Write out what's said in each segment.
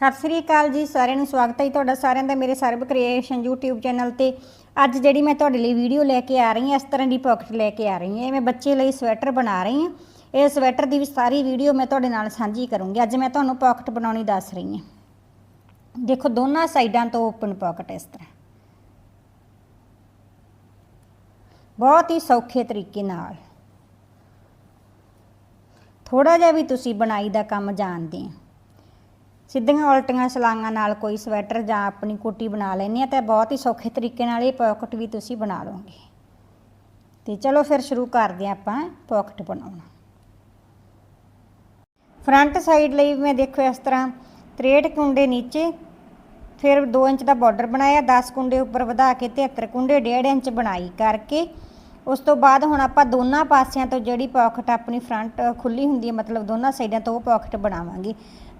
ਸਤਿ ਸ੍ਰੀ ਅਕਾਲ ਜੀ, ਸਾਰਿਆਂ ਨੂੰ ਸਵਾਗਤ ਹੈ ਜੀ ਤੁਹਾਡਾ ਸਾਰਿਆਂ ਦਾ ਮੇਰੇ ਸਰਬ ਕ੍ਰੀਏਸ਼ਨ YouTube ਚੈਨਲ ਤੇ। ਅੱਜ ਜਿਹੜੀ ਮੈਂ ਤੁਹਾਡੇ ਲਈ ਵੀਡੀਓ ਲੈ ਕੇ ਆ ਰਹੀ ਹਾਂ, ਇਸ ਤਰ੍ਹਾਂ ਦੀ ਪਾਕਟ ਲੈ ਕੇ ਆ ਰਹੀ ਹਾਂ। ਇਹ ਮੈਂ ਬੱਚੇ ਲਈ ਸਵੈਟਰ ਬਣਾ ਰਹੀ ਹਾਂ। ਇਹ ਸਵੈਟਰ ਦੀ ਵੀ ਸਾਰੀ ਵੀਡੀਓ ਮੈਂ ਤੁਹਾਡੇ ਨਾਲ ਸਾਂਝੀ ਕਰੂੰਗੀ। ਅੱਜ ਮੈਂ ਤੁਹਾਨੂੰ ਪਾਕਟ ਬਣਾਉਣੀ ਦੱਸ ਰਹੀ ਹਾਂ। ਦੇਖੋ, ਦੋਨਾਂ ਸਾਈਡਾਂ ਤੋਂ ਓਪਨ ਪਾਕਟ ਇਸ ਤਰ੍ਹਾਂ। ਬਹੁਤ ਹੀ ਸੌਖੇ ਤਰੀਕੇ ਨਾਲ। ਥੋੜਾ ਜਿਹਾ ਵੀ ਤੁਸੀਂ ਬਣਾਈ ਦਾ ਕੰਮ ਜਾਣਦੇ ਆ ਸਿੱਧੀਆਂ ਉਲਟੀਆਂ ਸਲਾਈਆਂ ਨਾਲ ਕੋਈ ਸਵੈਟਰ ਜਾਂ ਆਪਣੀ ਕੋਟੀ ਬਣਾ ਲੈਣੀ ਆ ਤਾਂ ਬਹੁਤ ਹੀ ਸੌਖੇ ਤਰੀਕੇ ਨਾਲ ਇਹ ਪਾਕਟ ਵੀ ਤੁਸੀਂ ਬਣਾ ਲਓਗੇ। ਤੇ ਚਲੋ ਫਿਰ ਸ਼ੁਰੂ ਕਰਦੇ ਹਾਂ ਆਪਾਂ ਪਾਕਟ ਬਣਾਉਣਾ। ਫਰੰਟ ਸਾਈਡ ਲਈ ਮੈਂ ਦੇਖੋ ਇਸ ਤਰ੍ਹਾਂ 63 ਕੁੰਡੇ ਨੀਚੇ, ਫਿਰ 2 ਇੰਚ ਦਾ ਬਾਰਡਰ ਬਣਾਇਆ 10 ਕੁੰਡੇ ਉੱਪਰ ਵਧਾ ਕੇ 73 ਕੁੰਡੇ 1.5 ਇੰਚ ਬਣਾਈ ਕਰਕੇ, ਉਸ ਤੋਂ ਬਾਅਦ ਹੁਣ ਆਪਾਂ ਦੋਨਾਂ ਪਾਸਿਆਂ ਤੋਂ ਜਿਹੜੀ ਪਾਕਟ ਆਪਣੀ ਫਰੰਟ ਖੁੱਲੀ ਹੁੰਦੀ ਹੈ, ਮਤਲਬ ਦੋਨਾਂ ਸਾਈਡਾਂ ਤੋਂ ਉਹ ਪਾਕਟ ਬਣਾਵਾਂਗੇ।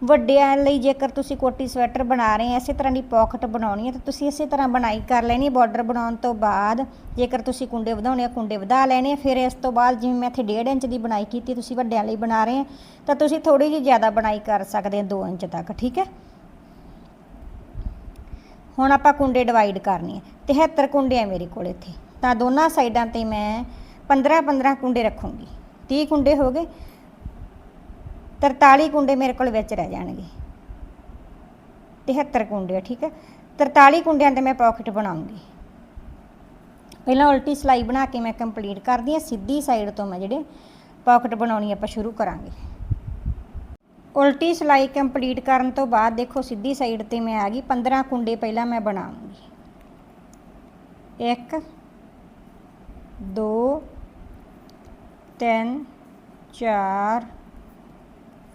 ਵੱਡਿਆਂ ਲਈ ਜੇਕਰ ਤੁਸੀਂ ਕੋਟੀ ਸਵੈਟਰ ਬਣਾ ਰਹੇ ਆ, ਇਸੇ ਤਰ੍ਹਾਂ ਦੀ ਪਾਕਟ ਬਣਾਉਣੀ ਹੈ ਤਾਂ ਤੁਸੀਂ ਇਸੇ ਤਰ੍ਹਾਂ ਬਣਾਈ ਕਰ ਲੈਣੀ ਬਾਰਡਰ ਬਣਾਉਣ ਤੋਂ ਬਾਅਦ ਜੇਕਰ ਤੁਸੀਂ ਕੁੰਡੇ ਵਧਾਉਣੇ ਆ, ਕੁੰਡੇ ਵਧਾ ਲੈਣੇ ਆ, ਫਿਰ ਇਸ ਤੋਂ ਬਾਅਦ ਜਿਵੇਂ ਮੈਂ ਇੱਥੇ 1.5 ਇੰਚ ਦੀ ਬਣਾਈ ਕੀਤੀ, ਤੁਸੀਂ ਵੱਡਿਆਂ ਲਈ ਬਣਾ ਰਹੇ ਆ, ਤਾਂ ਤੁਸੀਂ ਥੋੜੀ ਜਿਹੀ ਜ਼ਿਆਦਾ ਬਣਾਈ ਕਰ ਸਕਦੇ ਆ 2 ਇੰਚ ਤੱਕ, ਠੀਕ ਹੈ? ਹੁਣ ਆਪਾਂ ਕੁੰਡੇ ਡਿਵਾਈਡ ਕਰਨੇ ਆ 73 ਕੁੰਡੇ ਆ ਮੇਰੇ ਕੋਲ ਇੱਥੇ, ਤਾਂ ਦੋਨਾਂ ਸਾਈਡਾਂ ਤੇ ਮੈਂ 15 15 ਕੁੰਡੇ ਰੱਖੂੰਗੀ 30 ਕੁੰਡੇ ਹੋ ਗਏ 43 ਕੁੰਡੇ ਮੇਰੇ ਕੋਲ ਵਿੱਚ ਰਹਿ ਜਾਣਗੇ। 73 ਕੁੰਡੇ ਆ, ਠੀਕ ਹੈ 43 ਕੁੰਡਿਆਂ ਤੇ ਮੈਂ ਪਾਕਟ ਬਣਾਉਂਗੀ। ਪਹਿਲਾਂ ਉਲਟੀ ਸਲਾਈ ਬਣਾ ਕੇ ਮੈਂ ਕੰਪਲੀਟ ਕਰਦੀ ਹਾਂ ਸਿੱਧੀ ਸਾਈਡ ਤੋਂ ਮੈਂ ਜਿਹੜੇ ਪਾਕਟ ਬਣਾਉਣੀ ਆਪਾਂ ਸ਼ੁਰੂ ਕਰਾਂਗੇ। ਉਲਟੀ ਸਲਾਈ ਕੰਪਲੀਟ ਕਰਨ ਤੋਂ ਬਾਅਦ ਦੇਖੋ ਸਿੱਧੀ ਸਾਈਡ ਤੇ ਮੈਂ ਆ ਗਈ 15 ਕੁੰਡੇ ਪਹਿਲਾਂ ਮੈਂ ਬਣਾਉਂਗੀ। 1 2 3 4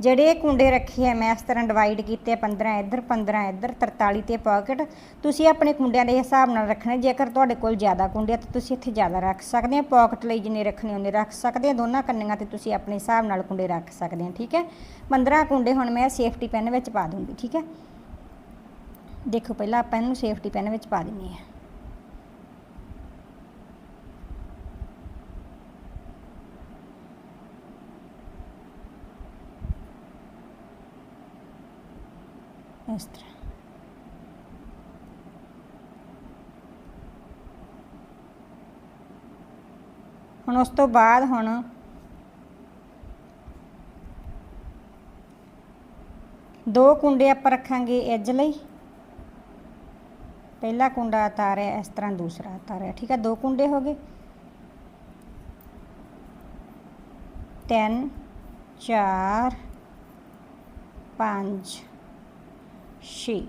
ਜਿਹੜੇ ਕੁੰਡੇ ਰੱਖੇ ਆ, ਮੈਂ ਇਸ ਤਰ੍ਹਾਂ ਡਿਵਾਈਡ ਕੀਤੇ ਆ 15 ਇੱਧਰ 15 ਇੱਧਰ 43 ਤੇ ਪਾਕਟ ਤੁਸੀਂ ਆਪਣੇ ਕੁੰਡਿਆਂ ਦੇ ਹਿਸਾਬ ਨਾਲ ਰੱਖਣੇ, ਜੇਕਰ ਤੁਹਾਡੇ ਕੋਲ ਜ਼ਿਆਦਾ ਕੁੰਡੇ ਆ, ਤਾਂ ਤੁਸੀਂ ਇੱਥੇ ਜ਼ਿਆਦਾ ਰੱਖ ਸਕਦੇ ਆ। ਪਾਕਟ ਲਈ ਜਿੰਨੇ ਰੱਖਣੇ, ਉਹਨੇ ਰੱਖ ਸਕਦੇ ਆ। ਦੋਨਾਂ ਕੰਨੀਆਂ ਤੇ ਤੁਸੀਂ ਆਪਣੇ ਹਿਸਾਬ ਨਾਲ ਕੁੰਡੇ ਰੱਖ ਸਕਦੇ ਆ, ਠੀਕ ਹੈ? 15 ਕੁੰਡੇ ਹੁਣ ਮੈਂ ਸੇਫਟੀ ਪੈਨ ਵਿੱਚ ਪਾ ਦੂੰਗੀ, ਠੀਕ ਹੈ? ਦੇਖੋ, ਪਹਿਲਾਂ ਆਪਾਂ ਇਹਨੂੰ ਸੇਫਟੀ ਪੈਨ ਵਿੱਚ ਪਾ ਦਿੰਨੀ ਆ ਇਸ ਤਰ੍ਹਾਂ ਹੁਣ ਉਸ ਤੋਂ ਬਾਅਦ ਹੁਣ ਦੋ ਕੁੰਡੇ ਆਪਾਂ ਰੱਖਾਂਗੇ ਐਜ ਲਈ। ਪਹਿਲਾ ਕੁੰਡਾ ਉਤਾਰਿਆ ਇਸ ਤਰ੍ਹਾਂ ਦੂਸਰਾ ਉਤਾਰਿਆ ਠੀਕ ਹੈ ਦੋ ਕੁੰਡੇ ਹੋ ਗਏ। ਤਿੰਨ, ਚਾਰ, ਪੰਜ ਛੇ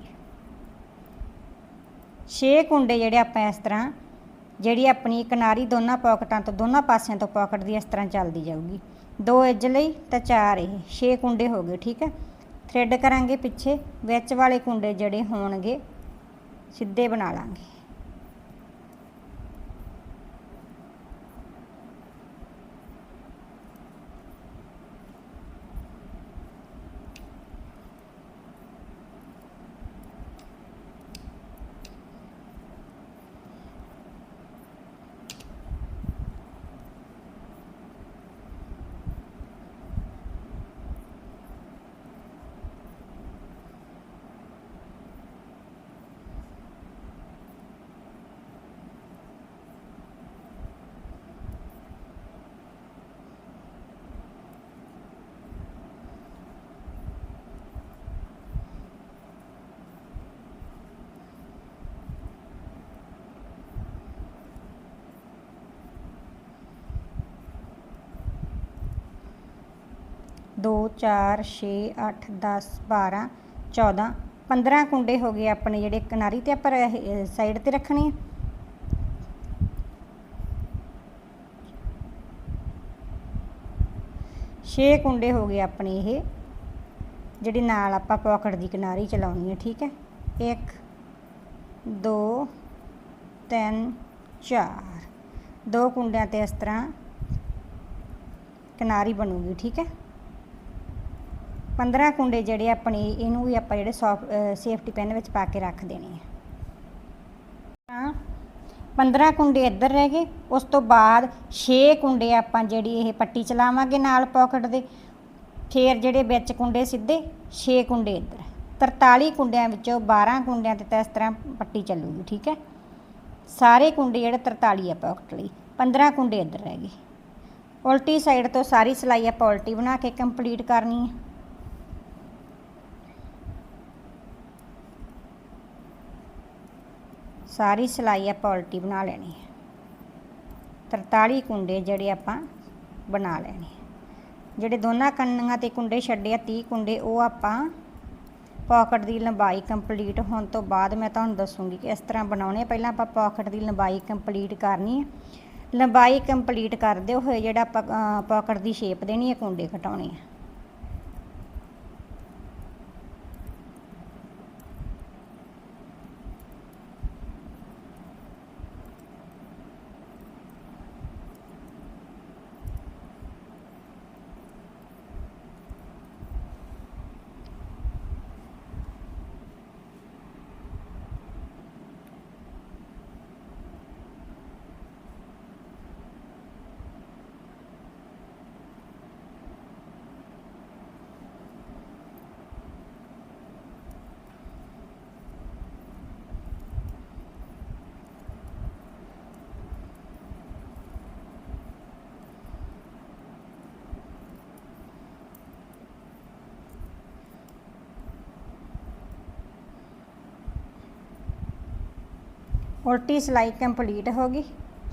ਛੇ ਕੁੰਡੇ ਜਿਹੜੇ ਆਪਾਂ ਇਸ ਤਰ੍ਹਾਂ, ਜਿਹੜੀ ਆਪਣੀ ਕਿਨਾਰੀ ਦੋਨਾਂ ਪਾਕਟਾਂ ਤੋਂ, ਦੋਨਾਂ ਪਾਸਿਆਂ ਤੋਂ ਪਾਕਟ ਦੀ ਇਸ ਤਰ੍ਹਾਂ ਚੱਲਦੀ ਜਾਊਗੀ। ਦੋ ਇੱਜ਼ ਲਈ ਤਾਂ ਚਾਰ ਇਹ, ਛੇ ਕੁੰਡੇ ਹੋ ਗਏ, ਠੀਕ ਹੈ? ਥ੍ਰੈਡ ਕਰਾਂਗੇ ਪਿੱਛੇ, ਵਿੱਚ ਵਾਲੇ ਕੁੰਡੇ ਜਿਹੜੇ ਹੋਣਗੇ, ਸਿੱਧੇ ਬਣਾ ਲਾਂਗੇ। ਦੋ, ਚਾਰ, ਛੇ, ਅੱਠ 10 12 14 15 ਕੁੰਡੇ ਹੋ ਗਏ ਆਪਣੇ ਜਿਹੜੇ ਕਿਨਾਰੀ ਤੇ ਆਪਾਂ ਸਾਈਡ ਤੇ ਰੱਖਣੇ ਆ। ਛੇ ਕੁੰਡੇ ਹੋ ਗਏ ਆਪਣੇ ਇਹ, ਜਿਹੜੀ ਨਾਲ ਆਪਾਂ ਪਾਕਟ ਦੀ ਕਿਨਾਰੀ ਚਲਾਉਣੀ ਹੈ ਠੀਕ ਹੈ? 1 2 3 4 ਦੋ ਕੁੰਡਿਆਂ ਤੇ ਇਸ ਤਰ੍ਹਾਂ ਕਿਨਾਰੀ ਬਣੂਗੀ, ਠੀਕ ਹੈ? 15 ਕੁੰਡੇ ਜਿਹੜੇ ਆਪਣੀ, ਇਹਨੂੰ ਵੀ ਆਪਾਂ ਜਿਹੜੇ ਸੌਫ ਸੇਫਟੀ ਪੈਨ ਵਿੱਚ ਪਾ ਕੇ ਰੱਖ ਦੇਣੇ ਆ। ਹਾਂ 15 ਕੁੰਡੇ ਇੱਧਰ ਰਹਿ ਗਏ, ਉਸ ਤੋਂ ਬਾਅਦ 6 ਕੁੰਡੇ ਆਪਾਂ ਜਿਹੜੀ ਇਹ ਪੱਟੀ ਚਲਾਵਾਂਗੇ ਨਾਲ ਪਾਕਟ ਦੇ। ਫੇਰ ਜਿਹੜੇ ਵਿੱਚ ਕੁੰਡੇ ਸਿੱਧੇ 6 ਕੁੰਡੇ ਇੱਧਰ। 43 ਕੁੰਡਿਆਂ ਵਿੱਚੋਂ 12 ਕੁੰਡਿਆਂ ਤੇ ਤਾਂ ਇਸ ਤਰ੍ਹਾਂ ਪੱਟੀ ਚੱਲੂਗੀ, ਠੀਕ ਹੈ? ਸਾਰੇ ਕੁੰਡੇ ਜਿਹੜੇ 43 ਆ ਪਾਕਟ ਲਈ 15 ਕੁੰਡੇ ਇੱਧਰ ਰਹਿ ਗਏ। ਉਲਟੀ ਸਾਈਡ ਤੋਂ ਸਾਰੀ ਸਿਲਾਈ ਆਪਾਂ ਉਲਟੀ ਬਣਾ ਕੇ ਕੰਪਲੀਟ ਕਰਨੀ ਹੈ ਸਾਰੀ ਸਿਲਾਈ ਆਪਾਂ ਉਲਟੀ ਬਣਾ ਲੈਣੀ ਹੈ। 43 ਕੁੰਡੇ ਜਿਹੜੇ ਆਪਾਂ ਬਣਾ ਲੈਣੇ ਜਿਹੜੇ ਦੋਨਾਂ ਕੰਨਾਂ ਤੇ ਕੁੰਡੇ ਛੱਡੇ ਆ 30 ਕੁੰਡੇ, ਉਹ ਆਪਾਂ ਪਾਕਟ ਦੀ ਲੰਬਾਈ ਕੰਪਲੀਟ ਹੋਣ ਤੋਂ ਬਾਅਦ ਮੈਂ ਤੁਹਾਨੂੰ ਦੱਸੂਗੀ ਕਿ ਇਸ ਤਰ੍ਹਾਂ ਬਣਾਉਣੇ ਪਹਿਲਾਂ ਆਪਾਂ ਪਾਕਟ ਦੀ ਲੰਬਾਈ ਕੰਪਲੀਟ ਕਰਨੀ ਹੈ। ਲੰਬਾਈ ਕੰਪਲੀਟ ਕਰਦੇ ਹੋਏ ਜਿਹੜਾ ਆਪਾਂ ਪਾਕਟ ਦੀ ਸ਼ੇਪ ਦੇਣੀ ਹੈ, ਕੁੰਡੇ ਘਟਾਉਣੇ ਆ। ਉਲਟੀ ਸਿਲਾਈ ਕੰਪਲੀਟ ਹੋ ਗਈ।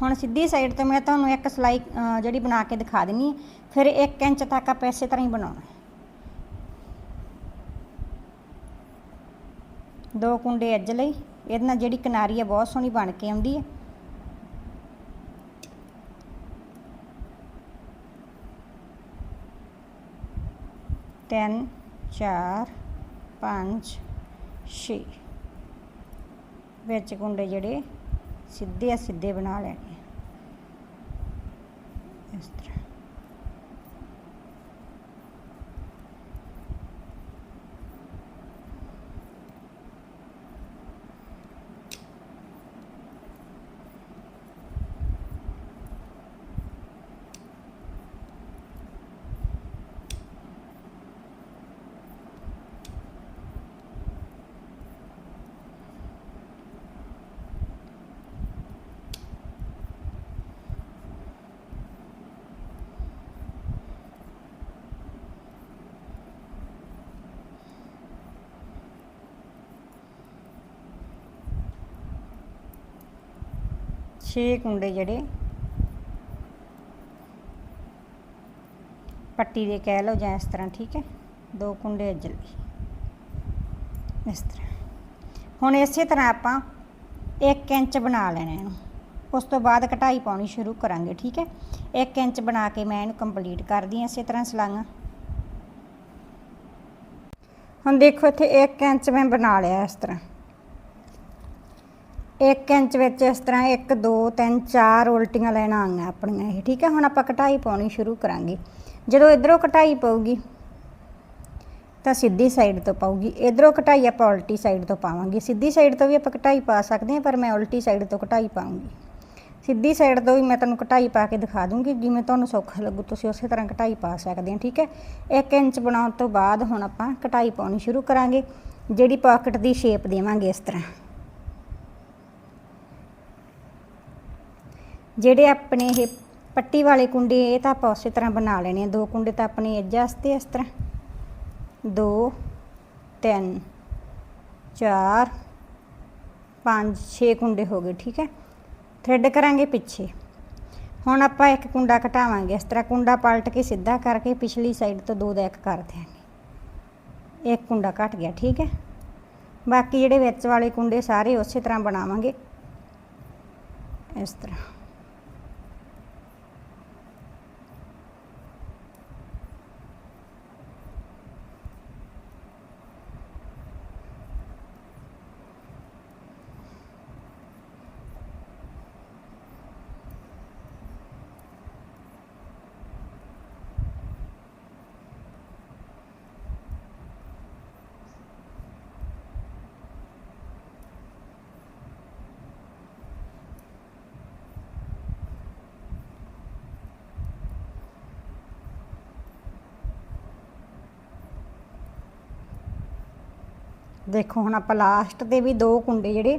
ਹੁਣ ਸਿੱਧੀ ਸਾਈਡ ਤੋਂ ਮੈਂ ਤੁਹਾਨੂੰ ਇੱਕ ਸਿਲਾਈ ਜਿਹੜੀ ਬਣਾ ਕੇ ਦਿਖਾ ਦਿੰਨੀ ਹੈ ਫਿਰ 1 ਇੰਚ ਤੱਕ ਆਪਾਂ ਇਸੇ ਤਰ੍ਹਾਂ ਹੀ ਬਣਾਉਣਾ। ਦੋ ਕੁੰਡੇ ਅੱਜ ਲਈ। ਇਹਦੇ ਨਾਲ ਜਿਹੜੀ ਕਿਨਾਰੀ ਹੈ ਬਹੁਤ ਸੋਹਣੀ ਬਣ ਕੇ ਆਉਂਦੀ ਹੈ ਤਿੰਨ, ਚਾਰ, ਪੰਜ, ਛੇ। ਵਿੱਚ ਕੁੰਡੇ ਜਿਹੜੇ ਸਿੱਧੇ ਆ ਸਿੱਧੇ ਬਣਾ ਲੈਣੇ ਇਸ ਤਰ੍ਹਾਂ। ਛੇ ਕੁੰਡੇ ਜਿਹੜੇ ਪੱਟੀ ਦੇ ਕਹਿ ਲਓ ਜਾਂ ਇਸ ਤਰ੍ਹਾਂ, ਠੀਕ ਹੈ? ਦੋ ਕੁੰਡੇ ਅੱਜਲ। ਇਸ ਤਰ੍ਹਾਂ। ਹੁਣ ਇਸੇ ਤਰ੍ਹਾਂ ਆਪਾਂ 1 ਇੰਚ ਬਣਾ ਲੈਣਾ ਇਹਨੂੰ। ਉਸ ਤੋਂ ਬਾਅਦ ਕਟਾਈ ਪਾਉਣੀ ਸ਼ੁਰੂ ਕਰਾਂਗੇ, ਠੀਕ ਹੈ? 1 ਇੰਚ ਬਣਾ ਕੇ ਮੈਂ ਇਹਨੂੰ ਕੰਪਲੀਟ ਕਰਦੀ ਹਾਂ ਇਸੇ ਤਰ੍ਹਾਂ ਸਲਾਈਆਂ ਹੁਣ ਦੇਖੋ ਇੱਥੇ 1 ਇੰਚ ਮੈਂ ਬਣਾ ਲਿਆ ਇਸ ਤਰ੍ਹਾਂ। 1 ਇੰਚ ਵਿੱਚ ਇਸ ਤਰ੍ਹਾਂ 1 2 3 4 ਉਲਟੀਆਂ ਲੈਣਾ ਆਈਆਂ ਆਪਣੀਆਂ ਇਹ, ਠੀਕ ਹੈ? ਹੁਣ ਆਪਾਂ ਕਟਾਈ ਪਾਉਣੀ ਸ਼ੁਰੂ ਕਰਾਂਗੇ। ਜਦੋਂ ਇਧਰੋਂ ਕਟਾਈ ਪਊਗੀ, ਤਾਂ ਸਿੱਧੀ ਸਾਈਡ ਤੋਂ ਪਾਊਗੀ। ਇਧਰੋਂ ਕਟਾਈ ਆਪਾਂ ਉਲਟੀ ਸਾਈਡ ਤੋਂ ਪਾਵਾਂਗੇ। ਸਿੱਧੀ ਸਾਈਡ ਤੋਂ ਵੀ ਆਪਾਂ ਕਟਾਈ ਪਾ ਸਕਦੇ ਹਾਂ, ਪਰ ਮੈਂ ਉਲਟੀ ਸਾਈਡ ਤੋਂ ਕਟਾਈ ਪਾਉਂਗੀ। ਸਿੱਧੀ ਸਾਈਡ ਤੋਂ ਵੀ ਮੈਂ ਤੁਹਾਨੂੰ ਕਟਾਈ ਪਾ ਕੇ ਦਿਖਾ ਦੂੰਗੀ, ਜਿਵੇਂ ਤੁਹਾਨੂੰ ਸੌਖਾ ਲੱਗੂ, ਤੁਸੀਂ ਉਸੇ ਤਰ੍ਹਾਂ ਕਟਾਈ ਪਾ ਸਕਦੇ ਹੋ, ਠੀਕ ਹੈ? 1 ਇੰਚ ਬਣਾਉਣ ਤੋਂ ਬਾਅਦ ਹੁਣ ਆਪਾਂ ਕਟਾਈ ਪਾਉਣੀ ਸ਼ੁਰੂ ਕਰਾਂਗੇ, ਜਿਹੜੀ ਪਾਕਟ ਦੀ ਸ਼ੇਪ ਦੇਵਾਂਗੇ ਇਸ ਤਰ੍ਹਾਂ। ਜਿਹੜੇ ਆਪਣੇ ਇਹ ਪੱਟੀ ਵਾਲੇ ਕੁੰਡੇ, ਇਹ ਤਾਂ ਆਪਾਂ ਉਸੇ ਤਰ੍ਹਾਂ ਬਣਾ ਲੈਣੇ ਆ। ਦੋ ਕੁੰਡੇ ਤਾਂ ਆਪਣੇ ਇੱਜ ਵਾਸਤੇ ਇਸ ਤਰ੍ਹਾਂ। 2 3 4 5 6 ਕੁੰਡੇ ਹੋ ਗਏ, ਠੀਕ ਹੈ? ਥ੍ਰੈਡ ਕਰਾਂਗੇ ਪਿੱਛੇ। ਹੁਣ ਆਪਾਂ ਇੱਕ ਕੁੰਡਾ ਘਟਾਵਾਂਗੇ। ਇਸ ਤਰ੍ਹਾਂ ਕੁੰਡਾ ਪਲਟ ਕੇ ਸਿੱਧਾ ਕਰਕੇ ਪਿਛਲੀ ਸਾਈਡ ਤੋਂ ਦੋ ਦਾ ਇੱਕ ਕਰ ਦਿਆਂਗੇ। ਇੱਕ ਕੁੰਡਾ ਘਟ ਗਿਆ, ਠੀਕ ਹੈ? ਬਾਕੀ ਜਿਹੜੇ ਵਿੱਚ ਵਾਲੇ ਕੁੰਡੇ ਸਾਰੇ ਉਸੇ ਤਰ੍ਹਾਂ ਬਣਾਵਾਂਗੇ। ਇਸ ਤਰ੍ਹਾਂ। ਦੇਖੋ, ਹੁਣ ਆਪਾਂ ਲਾਸਟ ਤੇ ਵੀ ਦੋ ਕੁੰਡੇ ਜਿਹੜੇ,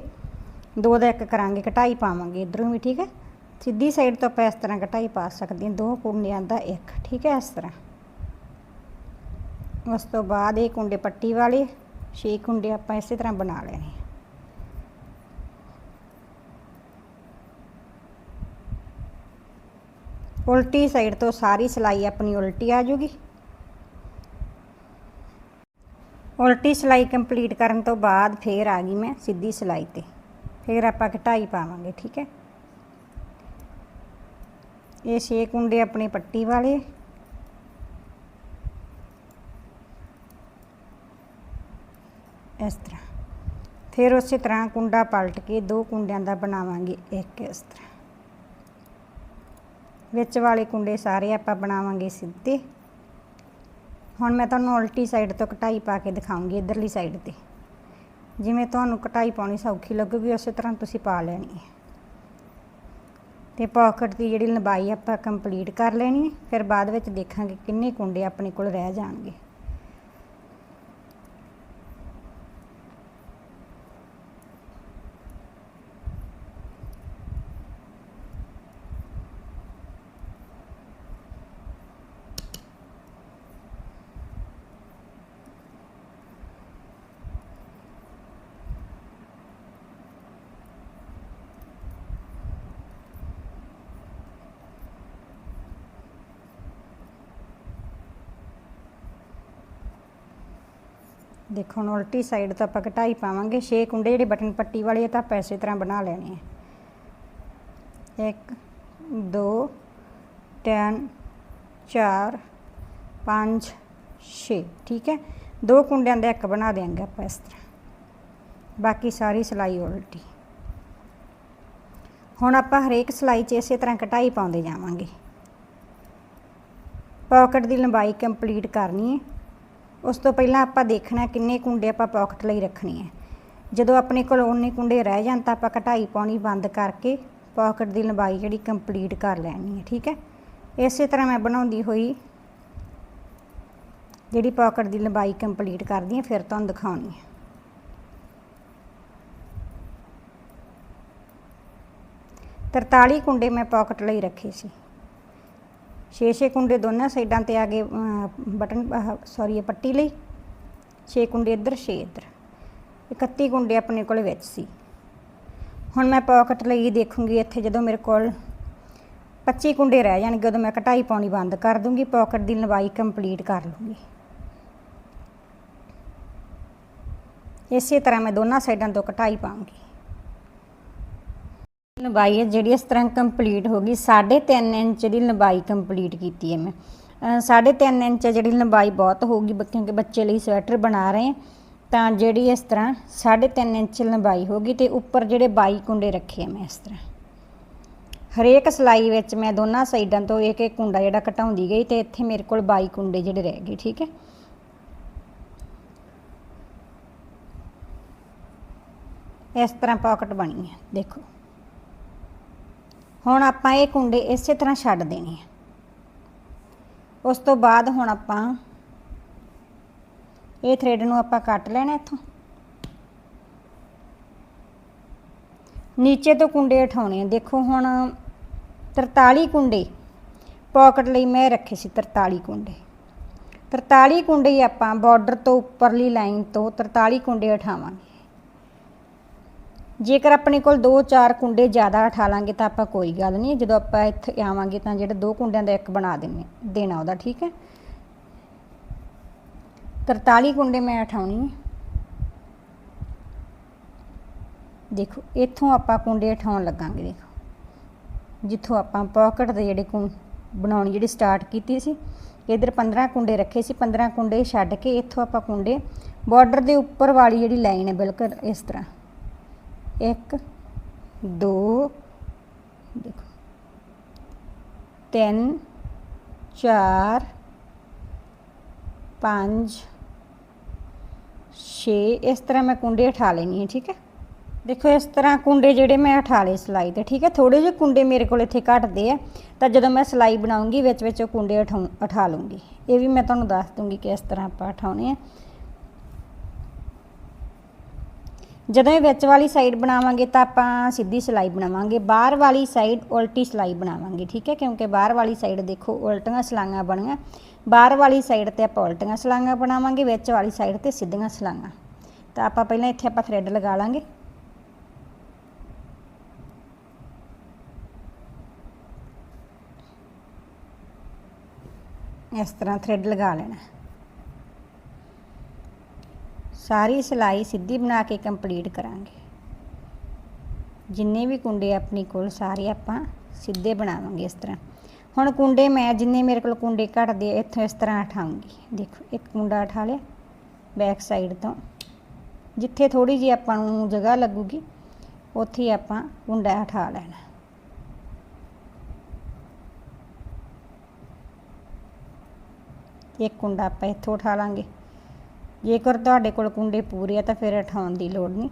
ਦੋ ਦਾ ਇੱਕ ਕਰਾਂਗੇ, ਕਟਾਈ ਪਾਵਾਂਗੇ। ਇਧਰੋਂ ਵੀ ਠੀਕ ਹੈ? ਸਿੱਧੀ ਸਾਈਡ ਤੋਂ ਆਪਾਂ ਇਸ ਤਰ੍ਹਾਂ ਕਟਾਈ ਪਾ ਸਕਦੇ ਹਾਂ। ਦੋ ਕੁੰਡਿਆਂ ਦਾ ਇੱਕ, ਠੀਕ ਹੈ, ਇਸ ਤਰ੍ਹਾਂ। ਉਸ ਤੋਂ ਬਾਅਦ ਇਹ ਕੁੰਡੇ ਪੱਟੀ ਵਾਲੇ, ਛੇ ਕੁੰਡੇ ਆਪਾਂ ਇਸੇ ਤਰ੍ਹਾਂ ਬਣਾ ਲੈਣੇ ਉਲਟੀ ਸਾਈਡ ਤੋਂ ਸਾਰੀ ਸਿਲਾਈ ਆਪਣੀ ਉਲਟੀ ਆ ਜੂਗੀ ਉਲਟੀ ਸਿਲਾਈ ਕੰਪਲੀਟ ਕਰਨ ਤੋਂ ਬਾਅਦ ਫੇਰ ਆ ਗਈ ਮੈਂ ਸਿੱਧੀ ਸਿਲਾਈ ਤੇ। ਫੇਰ ਆਪਾਂ ਘਟਾਈ ਪਾਵਾਂਗੇ, ਠੀਕ ਹੈ? ਇਹ ਛੇ ਕੁੰਡੇ ਆਪਣੇ ਪੱਟੀ ਵਾਲੇ। ਇਸ ਤਰ੍ਹਾਂ। ਫਿਰ ਉਸੇ ਤਰ੍ਹਾਂ ਕੁੰਡਾ ਪਲਟ ਕੇ ਦੋ ਕੁੰਡਿਆਂ ਦਾ ਬਣਾਵਾਂਗੇ, ਇੱਕ ਇਸ ਤਰ੍ਹਾਂ। ਵਿੱਚ ਵਾਲੇ ਕੁੰਡੇ ਸਾਰੇ ਆਪਾਂ ਬਣਾਵਾਂਗੇ ਸਿੱਧੇ। ਹੁਣ ਮੈਂ ਤੁਹਾਨੂੰ ਉਲਟੀ ਸਾਈਡ ਤੋਂ ਕਟਾਈ ਪਾ ਕੇ ਦਿਖਾਉਂਗੀ ਇਧਰਲੀ ਸਾਈਡ ਤੇ। ਜਿਵੇਂ ਤੁਹਾਨੂੰ ਕਟਾਈ ਪਾਉਣੀ ਸੌਖੀ ਲੱਗੂਗੀ, ਉਸੇ ਤਰ੍ਹਾਂ ਤੁਸੀਂ ਪਾ ਲੈਣੀ ਹੈ। ਤੇ ਪਾਕਟ ਦੀ ਜਿਹੜੀ ਲੰਬਾਈ ਆਪਾਂ ਕੰਪਲੀਟ ਕਰ ਲੈਣੀ ਫਿਰ ਬਾਅਦ ਵਿੱਚ ਦੇਖਾਂਗੇ ਕਿੰਨੇ ਕੁੰਡੇ ਆਪਣੇ ਕੋਲ ਰਹਿ ਜਾਣਗੇ। ਦੇਖੋ, ਹੁਣ ਉਲਟੀ ਸਾਈਡ ਤੋਂ ਆਪਾਂ ਘਟਾਈ ਪਾਵਾਂਗੇ। 6 ਕੁੰਡੇ ਜਿਹੜੇ ਬਟਨ ਪੱਟੀ ਵਾਲੇ ਆ, ਤਾਂ ਆਪਾਂ ਇਸੇ ਤਰ੍ਹਾਂ ਬਣਾ ਲੈਣੇ ਆ। 1 2 3 4 5 6 ਠੀਕ ਹੈ? ਦੋ ਕੁੰਡਿਆਂ ਦਾ ਇੱਕ ਬਣਾ ਦੇਾਂਗੇ ਆਪਾਂ ਇਸ ਤਰ੍ਹਾਂ। ਬਾਕੀ ਸਾਰੀ ਸਿਲਾਈ ਉਲਟੀ। ਹੁਣ ਆਪਾਂ ਹਰੇਕ ਸਿਲਾਈ 'ਚ ਇਸੇ ਤਰ੍ਹਾਂ ਕਟਾਈ ਪਾਉਂਦੇ ਜਾਵਾਂਗੇ। ਪਾਕਟ ਦੀ ਲੰਬਾਈ ਕੰਪਲੀਟ ਕਰਨੀ ਹੈ। ਉਸ ਤੋਂ ਪਹਿਲਾਂ ਆਪਾਂ ਦੇਖਣਾ ਕਿੰਨੇ ਕੁੰਡੇ ਆਪਾਂ ਪਾਕਟ ਲਈ ਰੱਖਣੇ ਹੈ ਜਦੋਂ ਆਪਣੇ ਕੋਲ ਉਨੇ ਕੁੰਡੇ ਰਹਿ ਜਾਣ ਤਾਂ ਆਪਾਂ ਘਟਾਈ ਪਾਉਣੀ ਬੰਦ ਕਰਕੇ ਪਾਕਟ ਦੀ ਲੰਬਾਈ ਜਿਹੜੀ ਕੰਪਲੀਟ ਕਰ ਲੈਣੀ ਹੈ ਠੀਕ ਹੈ? ਇਸੇ ਤਰ੍ਹਾਂ ਮੈਂ ਬਣਾਉਂਦੀ ਹੋਈ ਜਿਹੜੀ ਪਾਕਟ ਦੀ ਲੰਬਾਈ ਕੰਪਲੀਟ ਕਰਦੀ ਹਾਂ, ਫਿਰ ਤੁਹਾਨੂੰ ਦਿਖਾਉਣੀ ਹੈ ਤਰਤਾਲੀ ਕੁੰਡੇ ਮੈਂ ਪਾਕਟ ਲਈ ਰੱਖੇ ਸੀ। 6-6 ਕੁੰਡੇ ਦੋਨਾਂ ਸਾਈਡਾਂ ਤੇ ਆ ਗਏ ਬਟਨ ਸੌਰੀ ਇਹ ਪੱਟੀ ਲਈ। 6 ਕੁੰਡੇ ਇੱਧਰ 6 ਇੱਧਰ। 31 ਕੁੰਡੇ ਆਪਣੇ ਕੋਲ ਵਿੱਚ ਸੀ। ਹੁਣ ਮੈਂ ਪਾਕਟ ਲਈ ਦੇਖੂੰਗੀ ਇੱਥੇ ਜਦੋਂ ਮੇਰੇ ਕੋਲ 25 ਕੁੰਡੇ ਰਹਿ ਜਾਣਗੇ, ਉਦੋਂ ਮੈਂ ਕਟਾਈ ਪਾਉਣੀ ਬੰਦ ਕਰ ਦੂੰਗੀ ਪਾਕਟ ਦੀ ਲੰਬਾਈ ਕੰਪਲੀਟ ਕਰ ਲੂੰਗੀ। ਇਸੇ ਤਰ੍ਹਾਂ ਮੈਂ ਦੋਨਾਂ ਸਾਈਡਾਂ ਤੋਂ ਕਟਾਈ ਪਾਉਂਗੀ। ਲੰਬਾਈ ਹੈ, ਜਿਹੜੀ ਇਸ ਤਰ੍ਹਾਂ ਕੰਪਲੀਟ ਹੋ ਗਈ 3.5 ਇੰਚ ਦੀ ਲੰਬਾਈ ਕੰਪਲੀਟ ਕੀਤੀ ਹੈ ਮੈਂ। 3.5 ਇੰਚ ਜਿਹੜੀ ਲੰਬਾਈ ਬਹੁਤ ਹੋਊਗੀ ਕਿਉਂਕਿ ਬੱਚੇ ਲਈ ਸਵੈਟਰ ਬਣਾ ਰਹੇ ਹਾਂ। ਤਾਂ ਜਿਹੜੀ ਇਸ ਤਰ੍ਹਾਂ 3.5 ਇੰਚ ਲੰਬਾਈ ਹੋਗੀ ਤੇ ਉੱਪਰ ਜਿਹੜੇ 22 ਕੁੰਡੇ ਰੱਖੇ ਆ ਮੈਂ ਇਸ ਤਰ੍ਹਾਂ। ਹਰੇਕ ਸਲਾਈ ਵਿੱਚ ਮੈਂ ਦੋਨਾਂ ਸਾਈਡਾਂ ਤੋਂ ਇੱਕ ਇੱਕ ਕੁੰਡਾ ਜਿਹੜਾ ਘਟਾਉਂਦੀ ਗਈ ਤੇ ਇੱਥੇ ਮੇਰੇ ਕੋਲ 22 ਕੁੰਡੇ ਜਿਹੜੇ ਰਹਿ ਗਏ, ਠੀਕ ਹੈ। ਇਸ ਤਰ੍ਹਾਂ ਪਾਕਟ ਬਣੀ ਹੈ, ਦੇਖੋ। ਹੁਣ ਆਪਾਂ ਇਹ ਕੁੰਡੇ ਇਸੇ ਤਰ੍ਹਾਂ ਛੱਡ ਦੇਣੇ ਆ। ਉਸ ਤੋਂ ਬਾਅਦ ਹੁਣ ਆਪਾਂ ਇਹ ਥ੍ਰੈਡ ਨੂੰ ਆਪਾਂ ਕੱਟ ਲੈਣਾ ਇੱਥੋਂ। ਨੀਚੇ ਤੋਂ ਕੁੰਡੇ ਉਠਾਉਣੇ ਆ। ਦੇਖੋ ਹੁਣ 43 ਕੁੰਡੇ। ਪਾਕਟ ਲਈ ਮੈਂ ਰੱਖੇ ਸੀ 43 ਕੁੰਡੇ। 43 ਕੁੰਡੇ ਆਪਾਂ ਬਾਰਡਰ ਤੋਂ ਉੱਪਰਲੀ ਲਾਈਨ ਤੋਂ 43 ਕੁੰਡੇ ਉਠਾਵਾਂਗੇ। ਜੇਕਰ ਆਪਣੇ ਕੋਲ 2-4 ਕੁੰਡੇ ਜ਼ਿਆਦਾ ਉਠਾ ਲਾਂਗੇ ਤਾਂ ਆਪਾਂ ਕੋਈ ਗੱਲ ਨਹੀਂ, ਜਦੋਂ ਆਪਾਂ ਇੱਥੇ ਆਵਾਂਗੇ ਤਾਂ ਜਿਹੜੇ ਦੋ ਕੁੰਡਿਆਂ ਦਾ ਇੱਕ ਬਣਾ ਦੇਣੇ ਦੇਣਾ ਉਹਦਾ, ਠੀਕ ਹੈ? 43 ਕੁੰਡੇ ਮੈਂ ਉਠਾਉਣੀ ਹੈ ਦੇਖੋ, ਇੱਥੋਂ ਆਪਾਂ ਕੁੰਡੇ ਉਠਾਉਣ ਲੱਗਾਂਗੇ, ਦੇਖੋ। ਜਿੱਥੋਂ ਆਪਾਂ ਪਾਕਟ ਦੇ ਜਿਹੜੇ ਕੁੰ, ਬਣਾਉਣੀ ਜਿਹੜੀ ਸਟਾਰਟ ਕੀਤੀ ਸੀ, ਇਧਰ 15 ਕੁੰਡੇ ਰੱਖੇ ਸੀ 15 ਕੁੰਡੇ ਛੱਡ ਕੇ ਇੱਥੋਂ ਆਪਾਂ ਕੁੰਡੇ ਬਾਰਡਰ ਦੇ ਉੱਪਰ ਵਾਲੀ ਜਿਹੜੀ ਲਾਈਨ ਹੈ ਬਿਲਕੁਲ ਇਸ ਤਰ੍ਹਾਂ। ਇੱਕ, ਦੋ, ਦੇਖੋ। ਤਿੰਨ, ਚਾਰ, ਪੰਜ, ਛੇ, ਇਸ ਤਰ੍ਹਾਂ ਮੈਂ ਕੁੰਡੇ ਉਠਾ ਲੈਣੀ ਹੈ, ਠੀਕ ਹੈ? ਦੇਖੋ, ਇਸ ਤਰ੍ਹਾਂ ਕੁੰਡੇ ਜਿਹੜੇ ਮੈਂ ਉਠਾ ਲਏ ਸਲਾਈ ਤੇ ਠੀਕ ਹੈ? ਥੋੜੇ ਜਿਹੇ ਕੁੰਡੇ ਮੇਰੇ ਕੋਲ ਇੱਥੇ ਘਟਦੇ ਆ, ਤਾਂ ਜਦੋਂ ਮੈਂ ਸਲਾਈ ਬਣਾਉਂਗੀ ਵਿੱਚ ਵਿੱਚ ਉਹ ਕੁੰਡੇ ਉਠਾਉ ਉਠਾ ਲੂੰਗੀ ਇਹ ਵੀ ਮੈਂ ਤੁਹਾਨੂੰ ਦੱਸ ਦੂੰਗੀ ਕਿ ਇਸ ਤਰ੍ਹਾਂ ਆਪਾਂ ਉਠਾਉਣੇ ਆ। ਜਦੋਂ ਇਹ ਵਿੱਚ ਵਾਲੀ ਸਾਈਡ ਬਣਾਵਾਂਗੇ ਤਾਂ ਆਪਾਂ ਸਿੱਧੀ ਸਿਲਾਈ ਬਣਾਵਾਂਗੇ, ਬਾਹਰ ਵਾਲੀ ਸਾਈਡ ਉਲਟੀ ਸਿਲਾਈ ਬਣਾਵਾਂਗੇ, ਠੀਕ ਹੈ? ਕਿਉਂਕਿ ਬਾਹਰ ਵਾਲੀ ਸਾਈਡ ਦੇਖੋ ਉਲਟੀਆਂ ਸਲਾਈਆਂ ਬਣੀਆਂ, ਬਾਹਰ ਵਾਲੀ ਸਾਈਡ ਤੇ ਆਪਾਂ ਉਲਟੀਆਂ ਸਲਾਈਆਂ ਬਣਾਵਾਂਗੇ, ਵਿੱਚ ਵਾਲੀ ਸਾਈਡ ਤੇ ਸਿੱਧੀਆਂ ਸਲਾਈਆਂ। ਤਾਂ ਆਪਾਂ ਪਹਿਲਾਂ ਇੱਥੇ ਆਪਾਂ ਥ੍ਰੈਡ ਲਗਾ ਲਾਂਗੇ। ਇਸ ਤਰ੍ਹਾਂ ਥ੍ਰੈਡ ਲਗਾ ਲੈਣਾ। ਸਾਰੀ ਸਿਲਾਈ ਸਿੱਧੀ ਬਣਾ ਕੇ ਕੰਪਲੀਟ ਕਰਾਂਗੇ। ਜਿੰਨੇ ਵੀ ਕੁੰਡੇ ਆਪਣੀ ਕੋਲ ਸਾਰੇ ਆਪਾਂ ਸਿੱਧੇ ਬਣਾਵਾਂਗੇ ਇਸ ਤਰ੍ਹਾਂ। ਹੁਣ ਕੁੰਡੇ ਮੈਂ ਜਿੰਨੇ ਮੇਰੇ ਕੋਲ ਕੁੰਡੇ ਘਟਦੇ ਇੱਥੋਂ ਇਸ ਤਰ੍ਹਾਂ ਉਠਾਉਂਗੀ। ਦੇਖੋ, ਇੱਕ ਕੁੰਡਾ ਉਠਾ ਲਿਆ ਬੈਕ ਸਾਈਡ ਤੋਂ। ਜਿੱਥੇ ਥੋੜੀ ਜਿਹੀ ਆਪਾਂ ਨੂੰ ਜਗ੍ਹਾ ਲੱਗੂਗੀ, ਉੱਥੇ ਹੀ ਆਪਾਂ ਕੁੰਡਾ ਉਠਾ ਲੈਣਾ। ਇੱਕ ਕੁੰਡਾ ਆਪਾਂ ਇੱਥੋਂ ਉਠਾ ਲਾਂਗੇ। ਜੇਕਰ ਤੁਹਾਡੇ ਕੋਲ ਕੁੰਡੇ ਪੂਰੇ ਆ ਤਾਂ ਫਿਰ ਉਠਾਉਣ ਦੀ ਲੋੜ ਨਹੀਂ।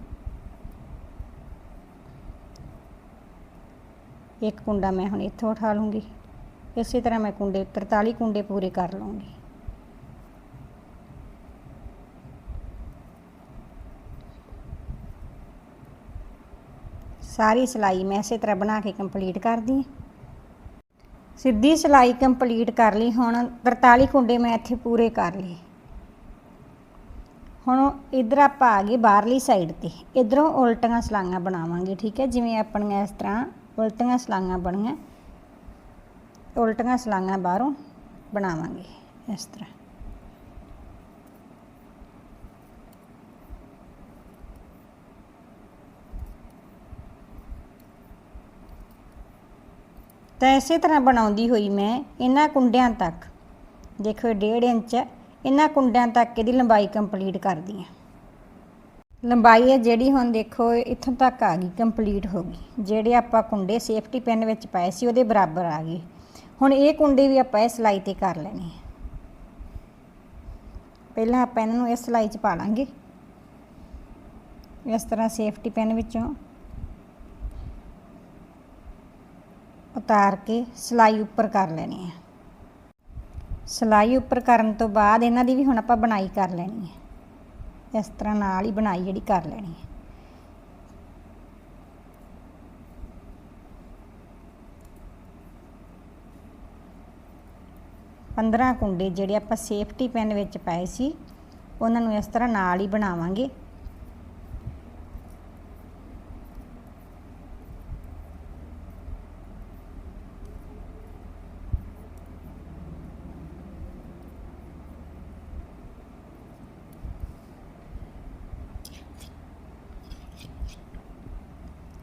ਇੱਕ ਕੁੰਡਾ ਮੈਂ ਹੁਣ ਇੱਥੋਂ ਉਠਾ ਲੂੰਗੀ। ਇਸੇ ਤਰ੍ਹਾਂ ਮੈਂ ਕੁੰਡੇ 43 ਕੁੰਡੇ ਪੂਰੇ ਕਰ ਲਵਾਂਗੀ ਸਾਰੀ ਸਿਲਾਈ ਮੈਂ ਇਸੇ ਤਰ੍ਹਾਂ ਬਣਾ ਕੇ ਕੰਪਲੀਟ ਕਰਦੀ ਸਿੱਧੀ ਸਿਲਾਈ ਕੰਪਲੀਟ ਕਰ ਲਈ, ਹੁਣ 43 ਕੁੰਡੇ ਮੈਂ ਇੱਥੇ ਪੂਰੇ ਕਰ ਲਏ। ਹੁਣ ਇਧਰ ਆਪਾਂ ਆ ਗਏ ਬਾਹਰਲੀ ਸਾਈਡ ਤੇ। ਇਧਰੋਂ ਉਲਟੀਆਂ ਸਲਾਈਆਂ ਬਣਾਵਾਂਗੇ, ਠੀਕ ਹੈ? ਜਿਵੇਂ ਆਪਣੀਆਂ ਇਸ ਤਰ੍ਹਾਂ ਉਲਟੀਆਂ ਸਲਾਈਆਂ ਬਣੀਆਂ, ਉਲਟੀਆਂ ਸਲਾਈਆਂ ਬਾਹਰੋਂ ਬਣਾਵਾਂਗੇ ਇਸ ਤਰ੍ਹਾਂ। ਤਾਂ ਇਸੇ ਤਰ੍ਹਾਂ ਬਣਾਉਂਦੀ ਹੋਈ ਮੈਂ ਇਹਨਾਂ ਕੁੰਡਿਆਂ ਤੱਕ। ਦੇਖੋ 1.5 ਇੰਚ ਇਹਨਾਂ ਕੁੰਡਿਆਂ ਤੱਕ ਇਹਦੀ ਲੰਬਾਈ ਕੰਪਲੀਟ ਕਰਦੀ ਹਾਂ। ਲੰਬਾਈ ਹੈ ਜਿਹੜੀ ਹੁਣ ਦੇਖੋ ਇੱਥੋਂ ਤੱਕ ਆ ਗਈ, ਕੰਪਲੀਟ ਹੋ ਗਈ। ਜਿਹੜੇ ਆਪਾਂ ਕੁੰਡੇ ਸੇਫਟੀ ਪਿੰਨ ਵਿੱਚ ਪਾਏ ਸੀ, ਉਹਦੇ ਬਰਾਬਰ ਆ ਗਏ। ਹੁਣ ਇਹ ਕੁੰਡੇ ਵੀ ਆਪਾਂ ਇਹ ਸਿਲਾਈ ਤੇ ਕਰ ਲੈਣੇ ਪਹਿਲਾਂ ਆਪਾਂ ਇਹਨਾਂ ਨੂੰ ਇਸ ਸਿਲਾਈ 'ਚ ਪਾ ਲਾਂਗੇ। ਇਸ ਤਰ੍ਹਾਂ ਸੇਫਟੀ ਪਿੰਨ ਵਿੱਚੋਂ ਉਤਾਰ ਕੇ ਸਿਲਾਈ ਉੱਪਰ ਕਰ ਲੈਣੀ ਹੈ ਸਿਲਾਈ ਉੱਪਰ ਕਰਨ ਤੋਂ ਬਾਅਦ ਇਹਨਾਂ ਦੀ ਵੀ ਹੁਣ ਆਪਾਂ ਬਣਾਈ ਕਰ ਲੈਣੀ ਹੈ। ਇਸ ਤਰ੍ਹਾਂ ਨਾਲ ਹੀ ਬਣਾਈ ਜਿਹੜੀ ਕਰ ਲੈਣੀ ਹੈ। ਪੰਦਰਾਂ ਕੁੰਡੇ ਜਿਹੜੇ ਆਪਾਂ ਸੇਫਟੀ ਪੈਨ ਵਿੱਚ ਪਾਏ ਸੀ, ਉਹਨਾਂ ਨੂੰ ਇਸ ਤਰ੍ਹਾਂ ਨਾਲ ਹੀ ਬਣਾਵਾਂਗੇ।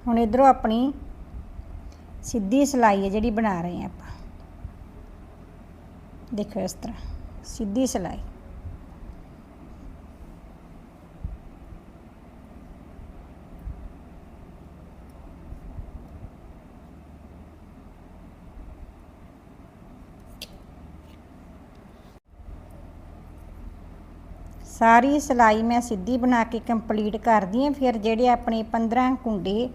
ਹੁਣ ਇਧਰੋਂ ਆਪਣੀ ਸਿੱਧੀ ਸਿਲਾਈ ਹੈ ਜਿਹੜੀ ਬਣਾ ਰਹੇ ਹਾਂ ਆਪਾਂ। ਦੇਖੋ ਇਸ ਤਰ੍ਹਾਂ, ਸਿੱਧੀ ਸਿਲਾਈ। ਸਾਰੀ ਸਿਲਾਈ ਮੈਂ ਸਿੱਧੀ ਬਣਾ ਕੇ ਕੰਪਲੀਟ ਕਰਦੀ ਹਾਂ, ਫਿਰ ਜਿਹੜੇ ਆਪਣੇ 15 ਕੁੰਡੇ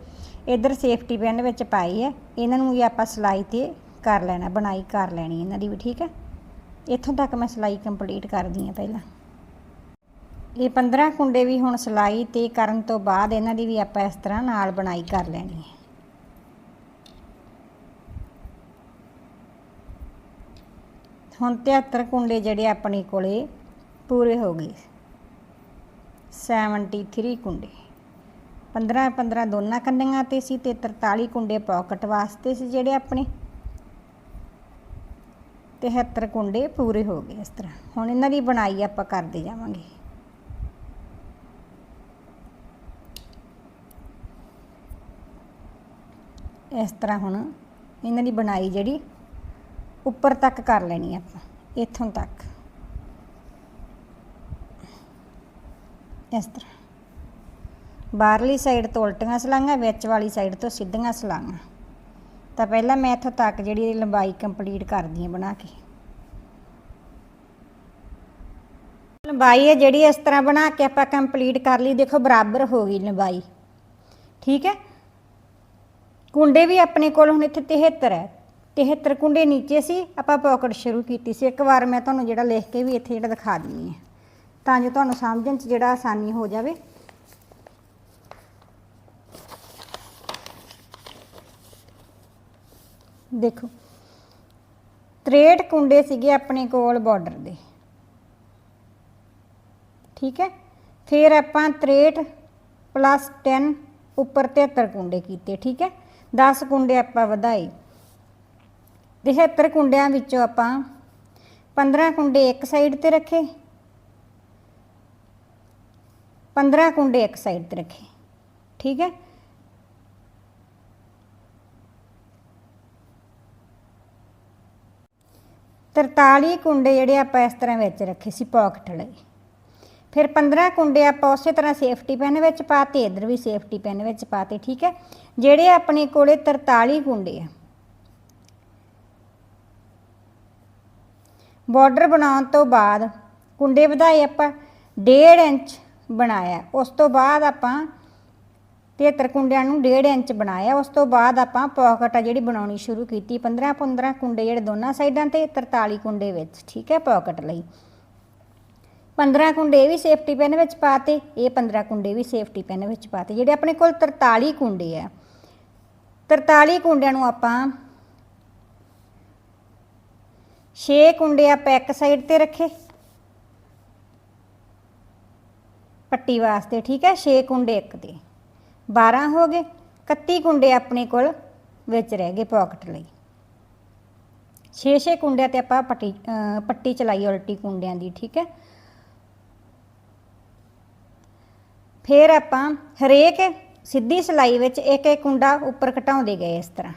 ਇਧਰ ਸੇਫਟੀ ਪਿੰਨ ਵਿੱਚ ਪਾਈ ਹੈ। ਇਹਨਾਂ ਨੂੰ ਵੀ ਆਪਾਂ ਸਿਲਾਈ ਤੇ ਕਰ ਲੈਣਾ, ਬਣਾਈ ਕਰ ਲੈਣੀ ਇਹਨਾਂ ਦੀ ਵੀ, ਠੀਕ ਹੈ? ਇੱਥੋਂ ਤੱਕ ਮੈਂ ਸਿਲਾਈ ਕੰਪਲੀਟ ਕਰਦੀ ਹਾਂ ਪਹਿਲਾਂ। ਇਹ 15 ਕੁੰਡੇ ਵੀ ਹੁਣ ਸਿਲਾਈ ਤੇ ਕਰਨ ਤੋਂ ਬਾਅਦ ਇਹਨਾਂ ਦੀ ਵੀ ਆਪਾਂ ਇਸ ਤਰ੍ਹਾਂ ਨਾਲ ਬਣਾਈ ਕਰ ਲੈਣੀ ਹੈ। ਹੁਣ 73 ਕੁੰਡੇ ਜਿਹੜੇ ਆਪਣੇ ਕੋਲੇ ਪੂਰੇ ਹੋ ਗਏ। 73 ਕੁੰਡੇ। 15 15 ਦੋਨਾਂ ਕੰਨੀਆਂ ਤੇ ਸੀ ਤੇ 43 ਕੁੰਡੇ ਪਾਕਟ ਵਾਸਤੇ ਸੀ ਜਿਹੜੇ ਆਪਣੇ। 73 ਕੁੰਡੇ ਪੂਰੇ ਹੋ ਗਏ ਇਸ ਤਰ੍ਹਾਂ। ਹੁਣ ਇਹਨਾਂ ਦੀ ਬਣਾਈ ਆਪਾਂ ਕਰਦੇ ਜਾਵਾਂਗੇ। ਇਸ ਤਰ੍ਹਾਂ ਹੁਣ ਇਹਨਾਂ ਦੀ ਬਣਾਈ ਜਿਹੜੀ ਉੱਪਰ ਤੱਕ ਕਰ ਲੈਣੀ ਆਪਾਂ, ਇੱਥੋਂ ਤੱਕ। ਇਸ ਤਰ੍ਹਾਂ। ਬਾਹਰਲੀ ਸਾਈਡ ਤੋਂ ਉਲਟੀਆਂ ਸਲਾਈਆਂ ਵਿੱਚ ਵਾਲੀ ਸਾਈਡ ਤੋਂ ਸਿੱਧੀਆਂ ਸਲਾਈਆਂ ਤਾਂ ਪਹਿਲਾਂ ਮੈਂ ਇੱਥੋਂ ਤੱਕ ਜਿਹੜੀ ਇਹਦੀ ਲੰਬਾਈ ਕੰਪਲੀਟ ਕਰਦੀ ਹਾਂ ਬਣਾ ਕੇ। ਲੰਬਾਈ ਹੈ ਜਿਹੜੀ ਇਸ ਤਰ੍ਹਾਂ ਬਣਾ ਕੇ ਆਪਾਂ ਕੰਪਲੀਟ ਕਰ ਲਈ, ਦੇਖੋ ਬਰਾਬਰ ਹੋ ਗਈ ਲੰਬਾਈ। ਠੀਕ ਹੈ? ਕੁੰਡੇ ਵੀ ਆਪਣੇ ਕੋਲ ਹੁਣ ਇੱਥੇ 73 ਹੈ। 73 ਕੁੰਡੇ ਨੀਚੇ ਸੀ, ਆਪਾਂ ਪਾਕਟ ਸ਼ੁਰੂ ਕੀਤੀ ਸੀ। ਇੱਕ ਵਾਰ ਮੈਂ ਤੁਹਾਨੂੰ ਜਿਹੜਾ ਲਿਖ ਕੇ ਵੀ ਇੱਥੇ ਜਿਹੜਾ ਦਿਖਾ ਦਿੰਨੀ ਹੈ। ਤਾਂ ਜੋ ਤੁਹਾਨੂੰ ਸਮਝਣ 'ਚ ਜਿਹੜਾ ਆਸਾਨੀ ਹੋ ਜਾਵੇ। ਦੇਖੋ। 63 ਕੁੰਡੇ ਸੀਗੇ ਆਪਣੇ ਕੋਲ ਬਾਰਡਰ ਦੇ। ਠੀਕ ਹੈ? ਫਿਰ ਆਪਾਂ 63 ਪਲੱਸ 10 ਉੱਪਰ 73 ਕੁੰਡੇ ਕੀਤੇ, ਠੀਕ ਹੈ? 10 ਕੁੰਡੇ ਆਪਾਂ ਵਧਾਏ। 73 ਕੁੰਡਿਆਂ ਵਿੱਚੋਂ ਆਪਾਂ 15 ਕੁੰਡੇ ਇੱਕ ਸਾਈਡ ਤੇ ਰੱਖੇ। 15 ਕੁੰਡੇ ਇੱਕ ਸਾਈਡ ਤੇ ਰੱਖੇ। ਠੀਕ ਹੈ? ਤਰਤਾਲੀ ਕੁੰਡੇ ਜਿਹੜੇ ਆਪਾਂ ਇਸ ਤਰ੍ਹਾਂ ਵਿੱਚ ਰੱਖੇ ਸੀ ਪਾਕਟ ਲਈ ਫਿਰ 15 ਕੁੰਡੇ ਆਪਾਂ ਉਸੇ ਤਰ੍ਹਾਂ ਸੇਫਟੀ ਪੈਨ ਵਿੱਚ ਪਾਤੇ, ਇਧਰ ਵੀ ਸੇਫਟੀ ਪੈਨ ਵਿੱਚ ਪਾਤੇ, ਠੀਕ ਹੈ? ਜਿਹੜੇ ਆਪਣੇ ਕੋਲੇ 43 ਕੁੰਡੇ ਆ। ਬਾਰਡਰ ਬਣਾਉਣ ਤੋਂ ਬਾਅਦ ਕੁੰਡੇ ਵਧਾਏ ਆਪਾਂ 1.5 ਇੰਚ ਬਣਾਇਆ। ਉਸ ਤੋਂ ਬਾਅਦ ਆਪਾਂ 73 ਕੁੰਡਿਆਂ ਨੂੰ 1.5 ਇੰਚ ਬਣਾਇਆ। ਉਸ ਤੋਂ ਬਾਅਦ ਆਪਾਂ ਪਾਕਟ ਆ ਜਿਹੜੀ ਬਣਾਉਣੀ ਸ਼ੁਰੂ ਕੀਤੀ। 15 15 ਕੁੰਡੇ ਜਿਹੜੇ ਦੋਨਾਂ ਸਾਈਡਾਂ ਤੇ 43 ਕੁੰਡੇ ਵਿੱਚ, ਠੀਕ ਹੈ, ਪਾਕਟ ਲਈ। 15 ਕੁੰਡੇ ਵੀ ਸੇਫਟੀ ਪੈਨ ਵਿੱਚ ਪਾਤੇ। ਇਹ 15 ਕੁੰਡੇ ਵੀ ਸੇਫਟੀ ਪੈਨ ਵਿੱਚ ਪਾਤੇ, ਜਿਹੜੇ ਆਪਣੇ ਕੋਲ 43 ਕੁੰਡੇ ਆ। 43 ਕੁੰਡਿਆਂ ਨੂੰ ਆਪਾਂ 6 ਕੁੰਡੇ ਆਪਾਂ ਇੱਕ ਸਾਈਡ ਤੇ ਰੱਖੇ। ਪੱਟੀ ਵਾਸਤੇ, ਠੀਕ ਹੈ 6 ਕੁੰਡੇ ਇੱਕ ਤੇ 12 ਹੋ ਗਏ 31 ਕੁੰਡੇ ਆਪਣੇ ਕੋਲ ਵਿੱਚ ਰਹਿ ਗਏ ਪਾਕਟ ਲਈ। 6-6 ਕੁੰਡਿਆਂ ਤੇ ਆਪਾਂ ਪੱਟੀ ਪੱਟੀ ਚਲਾਈ ਉਲਟੀ ਕੁੰਡਿਆਂ ਦੀ, ਠੀਕ ਹੈ? ਫਿਰ ਆਪਾਂ ਹਰੇਕ ਸਿੱਧੀ ਸਲਾਈ ਵਿੱਚ ਇੱਕ ਇੱਕ ਕੁੰਡਾ ਉੱਪਰ ਘਟਾਉਂਦੇ ਗਏ ਇਸ ਤਰ੍ਹਾਂ।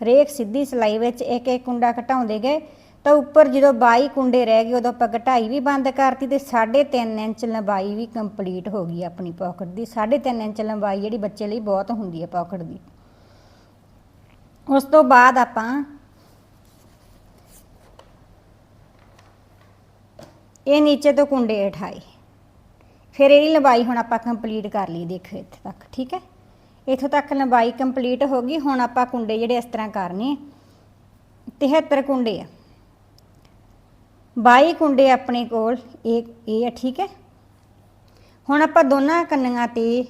ਹਰੇਕ ਸਿੱਧੀ ਸਲਾਈ ਵਿੱਚ ਇੱਕ ਇੱਕ ਕੁੰਡਾ ਘਟਾਉਂਦੇ ਗਏ। ਤਾਂ ਉੱਪਰ ਜਦੋਂ 22 ਕੁੰਡੇ ਰਹਿ ਗਏ, ਉਦੋਂ ਆਪਾਂ ਘਟਾਈ ਵੀ ਬੰਦ ਕਰਤੀ ਤੇ 3.5 ਇੰਚ ਲੰਬਾਈ ਵੀ ਕੰਪਲੀਟ ਹੋ ਗਈ ਆਪਣੀ ਪਾਕਟ ਦੀ। 3.5 ਇੰਚ ਲੰਬਾਈ ਜਿਹੜੀ ਬੱਚੇ ਲਈ ਬਹੁਤ ਹੁੰਦੀ ਹੈ ਪਾਕਟ ਦੀ। ਉਸ ਤੋਂ ਬਾਅਦ ਆਪਾਂ ਇਹ ਨੀਚੇ ਤੋਂ ਕੁੰਡੇ ਉਠਾਏ। ਫਿਰ ਇਹਦੀ ਲੰਬਾਈ ਹੁਣ ਆਪਾਂ ਕੰਪਲੀਟ ਕਰ ਲਈ, ਦੇਖੋ ਇੱਥੇ ਤੱਕ, ਠੀਕ ਹੈ? ਇੱਥੋਂ ਤੱਕ ਲੰਬਾਈ ਕੰਪਲੀਟ ਹੋ ਗਈ, ਹੁਣ ਆਪਾਂ ਕੁੰਡੇ ਜਿਹੜੇ ਇਸ ਤਰ੍ਹਾਂ ਕਰਨੇ 73 ਕੁੰਡੇ ਆ। 22 ਕੁੰਡੇ ਆਪਣੇ ਕੋਲ, ਇਹ ਇਹ ਹੈ ਠੀਕ ਹੈ? ਹੁਣ ਆਪਾਂ ਦੋਨਾਂ ਕੰਨੀਆਂ ਤੇ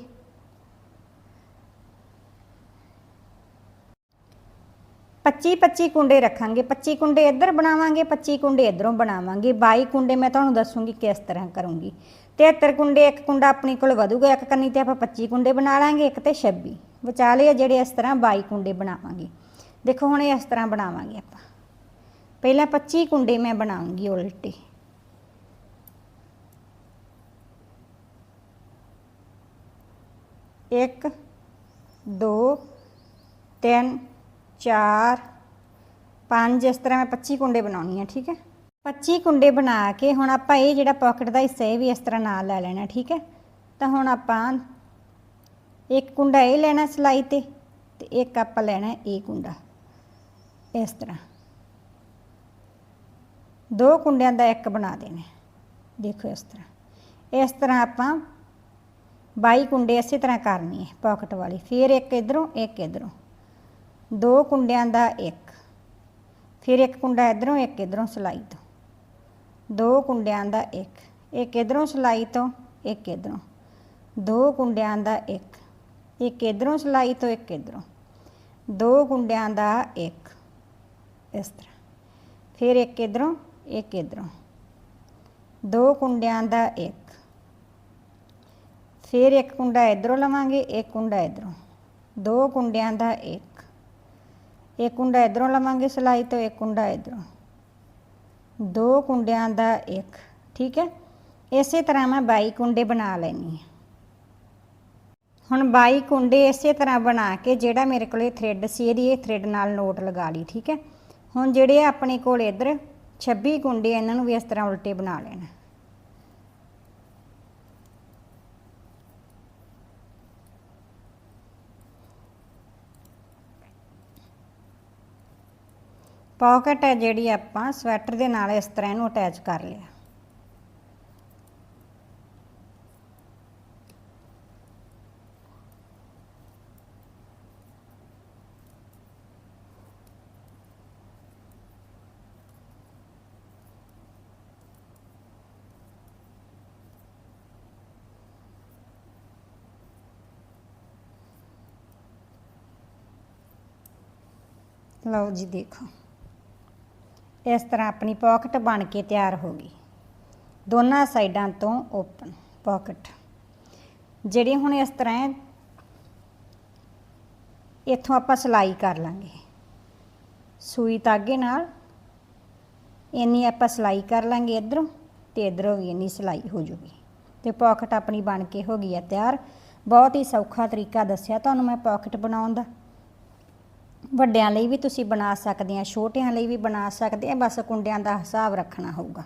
25 25 ਕੁੰਡੇ ਰੱਖਾਂਗੇ। 25 ਕੁੰਡੇ ਇੱਧਰ ਬਣਾਵਾਂਗੇ 25 ਕੁੰਡੇ ਇੱਧਰੋਂ ਬਣਾਵਾਂਗੇ। 22 ਕੁੰਡੇ ਮੈਂ ਤੁਹਾਨੂੰ ਦੱਸੂਗੀ ਕਿਸ ਤਰ੍ਹਾਂ ਕਰੂੰਗੀ। 73 ਕੁੰਡੇ, ਇੱਕ ਕੁੰਡਾ ਆਪਣੇ ਕੋਲ ਵਧੂਗਾ, ਇੱਕ ਕੰਨੀ ਤੇ ਆਪਾਂ 25 ਕੁੰਡੇ ਬਣਾ ਲਾਂਗੇ, ਇੱਕ ਤੇ 26 ਵਿਚਾਲੇ ਆ ਜਿਹੜੇ ਇਸ ਤਰ੍ਹਾਂ 22 ਕੁੰਡੇ ਬਣਾਵਾਂਗੇ। ਦੇਖੋ ਹੁਣ ਇਹ ਇਸ ਤਰ੍ਹਾਂ ਬਣਾਵਾਂਗੇ ਆਪਾਂ। ਪਹਿਲਾਂ 25 ਕੁੰਡੇ ਮੈਂ ਬਣਾਉਂਗੀ ਉਲਟੇ। ਇੱਕ, ਦੋ, ਤਿੰਨ, ਚਾਰ, ਪੰਜ, ਇਸ ਤਰ੍ਹਾਂ ਮੈਂ 25 ਕੁੰਡੇ ਬਣਾਉਣੀ ਆ, ਠੀਕ ਹੈ? 25 ਕੁੰਡੇ ਬਣਾ ਕੇ ਹੁਣ ਆਪਾਂ ਇਹ ਜਿਹੜਾ ਪਾਕਟ ਦਾ ਹਿੱਸਾ ਇਹ ਵੀ ਇਸ ਤਰ੍ਹਾਂ ਨਾਲ ਲੈ ਲੈਣਾ, ਠੀਕ ਹੈ? ਤਾਂ ਹੁਣ ਆਪਾਂ ਇੱਕ ਕੁੰਡਾ ਇਹ ਲੈਣਾ ਸਲਾਈ ਤੇ ਤੇ ਇੱਕ ਆਪਾਂ ਲੈਣਾ ਇਹ ਕੁੰਡਾ, ਇਸ ਤਰ੍ਹਾਂ। ਦੋ ਕੁੰਡਿਆਂ ਦਾ ਇੱਕ ਬਣਾ ਦੇਣਾ। ਦੇਖੋ ਇਸ ਤਰ੍ਹਾਂ। ਇਸ ਤਰ੍ਹਾਂ ਆਪਾਂ 22 ਕੁੰਡੇ ਇਸੇ ਤਰ੍ਹਾਂ ਕਰਨੀ ਹੈ ਪਾਕਟ ਵਾਲੀ। ਫਿਰ ਇੱਕ ਇਧਰੋਂ ਇੱਕ ਇਧਰੋਂ। ਦੋ ਕੁੰਡਿਆਂ ਦਾ ਇੱਕ। ਫਿਰ ਇੱਕ ਕੁੰਡਾ ਇਧਰੋਂ, ਇੱਕ ਇਧਰੋਂ ਸਲਾਈ ਤੋਂ। ਦੋ ਕੁੰਡਿਆਂ ਦਾ ਇੱਕ। ਇੱਕ ਇਧਰੋਂ ਸਲਾਈ ਤੋਂ, ਇੱਕ ਇਧਰੋਂ। ਦੋ ਕੁੰਡਿਆਂ ਦਾ ਇੱਕ। ਇੱਕ ਇਧਰੋਂ ਸਲਾਈ ਤੋਂ, ਇੱਕ ਇਧਰੋਂ। ਦੋ ਕੁੰਡਿਆਂ ਦਾ ਇੱਕ। ਇਸ ਤਰ੍ਹਾਂ। ਫਿਰ ਇੱਕ ਇਧਰੋਂ ਇੱਕ ਇਧਰੋਂ। ਦੋ ਕੁੰਡਿਆਂ ਦਾ ਇੱਕ। ਫਿਰ ਇੱਕ ਕੁੰਡਾ ਇਧਰੋਂ ਲਵਾਂਗੇ, ਇੱਕ ਕੁੰਡਾ ਇਧਰੋਂ। ਦੋ ਕੁੰਡਿਆਂ ਦਾ ਇੱਕ। ਇੱਕ ਕੁੰਡਾ ਇਧਰੋਂ ਲਵਾਂਗੇ ਸਲਾਈ ਤੋਂ, ਇੱਕ ਕੁੰਡਾ ਇਧਰੋਂ। ਦੋ ਕੁੰਡਿਆਂ ਦਾ ਇੱਕ। ਠੀਕ ਹੈ? ਇਸੇ ਤਰ੍ਹਾਂ ਮੈਂ 22 ਕੁੰਡੇ ਬਣਾ ਲੈਣੀ ਹੈ। ਹੁਣ 22 ਕੁੰਡੇ ਇਸੇ ਤਰ੍ਹਾਂ ਬਣਾ ਕੇ ਜਿਹੜਾ ਮੇਰੇ ਕੋਲੇ ਥ੍ਰੈਡ ਸੀ, ਇਹਦੀ ਇਹ ਥ੍ਰੈਡ ਨਾਲ ਨੋਟ ਲਗਾ ਲਈ, ਠੀਕ ਹੈ? ਹੁਣ ਜਿਹੜੇ ਆਪਣੇ ਕੋਲ ਇੱਧਰ 26 ਕੁੰਡੇ ਇਹਨਾਂ ਨੂੰ ਵੀ ਇਸ ਤਰ੍ਹਾਂ ਉਲਟੇ ਬਣਾ ਲੈਣਾ। ਪਾਕਟ ਹੈ ਜਿਹੜੀ ਆਪਾਂ ਸਵੈਟਰ ਦੇ ਨਾਲ ਇਸ ਤਰ੍ਹਾਂ ਇਹਨੂੰ ਅਟੈਚ ਕਰ ਲਿਆ। ਲਓ ਜੀ ਦੇਖੋ। ਇਸ ਤਰ੍ਹਾਂ ਆਪਣੀ ਪਾਕਟ ਬਣ ਕੇ ਤਿਆਰ ਹੋ ਗਈ। ਦੋਨਾਂ ਸਾਈਡਾਂ ਤੋਂ ਓਪਨ ਪਾਕਟ ਜਿਹੜੀ ਹੁਣ ਇਸ ਤਰ੍ਹਾਂ ਹੈ, ਇੱਥੋਂ ਆਪਾਂ ਸਿਲਾਈ ਕਰ ਲਾਂਗੇ। ਸੂਈ ਧਾਗੇ ਨਾਲ, ਇੰਨੀ ਆਪਾਂ ਸਿਲਾਈ ਕਰ ਲਾਂਗੇ ਇਧਰੋਂ ਤੇ ਇਧਰੋਂ ਵੀ ਇੰਨੀ ਸਿਲਾਈ ਹੋ ਜੂਗੀ। ਤੇ ਪਾਕਟ ਆਪਣੀ ਬਣ ਕੇ ਹੋ ਗਈ ਹੈ ਤਿਆਰ। ਬਹੁਤ ਹੀ ਸੌਖਾ ਤਰੀਕਾ ਦੱਸਿਆ ਤੁਹਾਨੂੰ ਮੈਂ ਪਾਕਟ ਬਣਾਉਣ ਦਾ। ਵੱਡਿਆਂ ਲਈ ਵੀ ਤੁਸੀਂ ਬਣਾ ਸਕਦੇ ਆ, ਛੋਟਿਆਂ ਲਈ ਵੀ ਬਣਾ ਸਕਦੇ ਆ, ਬਸ ਕੁੰਡਿਆਂ ਦਾ ਹਿਸਾਬ ਰੱਖਣਾ ਹੋਊਗਾ।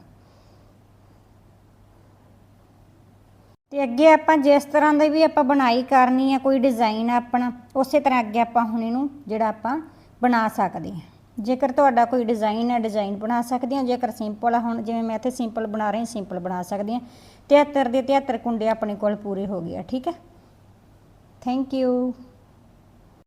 ਤੇ ਅੱਗੇ ਆਪਾਂ ਜਿਸ ਤਰ੍ਹਾਂ ਦੀ ਵੀ ਆਪਾਂ ਬਣਾਈ ਕਰਨੀ ਹੈ ਕੋਈ ਡਿਜ਼ਾਈਨ ਆਪਣਾ, ਉਸੇ ਤਰ੍ਹਾਂ ਅੱਗੇ ਆਪਾਂ ਹੁਣ ਇਹਨੂੰ ਜਿਹੜਾ ਆਪਾਂ ਬਣਾ ਸਕਦੇ ਹਾਂ ਜੇਕਰ ਤੁਹਾਡਾ ਕੋਈ ਡਿਜ਼ਾਈਨ ਹੈ ਡਿਜ਼ਾਈਨ ਬਣਾ ਸਕਦੇ ਹਾਂ ਜੇਕਰ ਸਿੰਪਲ ਆ, ਹੁਣ ਜਿਵੇਂ ਮੈਂ ਇੱਥੇ ਸਿੰਪਲ ਬਣਾ ਰਹੀ, ਸਿੰਪਲ ਬਣਾ ਸਕਦੀ ਹਾਂ 73 ਦੇ 73 ਕੁੰਡੇ ਆਪਣੇ ਕੋਲ ਪੂਰੇ ਹੋ ਗਏ ਆ, ਠੀਕ ਹੈ? Thank you